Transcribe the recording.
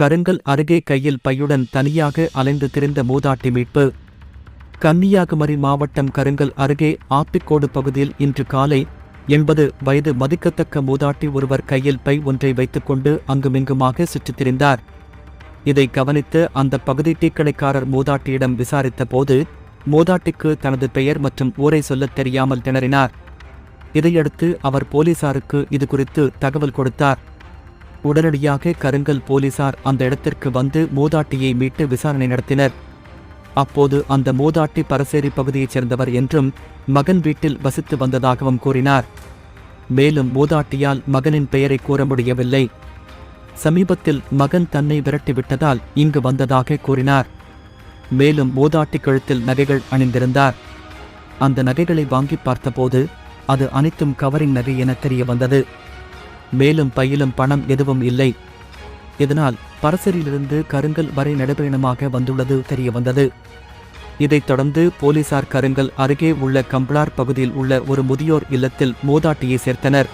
கருங்கல் அருகே கையில் பையுடன் தனியாக அலைந்து திரிந்த மூதாட்டி மீட்பு. கன்னியாகுமரி மாவட்டம் கருங்கல் அருகே ஆப்பிக்கோடு பகுதியில் இன்று காலை எண்பது வயது மதிக்கத்தக்க மூதாட்டி ஒருவர் கையில் பை ஒன்றை வைத்துக்கொண்டு அங்குமிங்குமாக சுற்றித் திரிந்தார். இதை கவனித்து அந்த பகுதி டீக்கடைக்காரர் மூதாட்டியிடம் விசாரித்த போது மூதாட்டிக்கு தனது பெயர் மற்றும் ஊரை சொல்லத் தெரியாமல் திணறினார். இதையடுத்து அவர் போலீசாருக்கு இது குறித்து தகவல் கொடுத்தார். உடனடியாக கருங்கல் போலீசார் அந்த இடத்திற்கு வந்து மூதாட்டியை மீட்டு விசாரணை நடத்தினர். அப்போது அந்த மூதாட்டி பரசேரி பகுதியைச் சேர்ந்தவர் என்றும் மகன் வீட்டில் வசித்து வந்ததாகவும் கூறினார். மேலும் மூதாட்டியால் மகனின் பெயரை கூற முடியவில்லை. சமீபத்தில் மகன் தன்னை விரட்டிவிட்டதால் இங்கு வந்ததாக கூறினார். மேலும் மூதாட்டி கழுத்தில் நகைகள் அணிந்திருந்தார். அந்த நகைகளை வாங்கி பார்த்தபோது அது அனைத்தும் கவரிங் நகை என தெரிய வந்தது. மேலும் பையிலும் பணம் எதுவும் இல்லை. இதனால் பரசரிலிருந்து கருங்கல் வரை நடைபயணமாக வந்துள்ளது தெரிய வந்தது இதைத் தொடர்ந்து போலீசார் கருங்கல் அருகே உள்ள கம்பளார் பகுதியில் உள்ள ஒரு முதியோர் இல்லத்தில் மூதாட்டியை சேர்த்தனர்.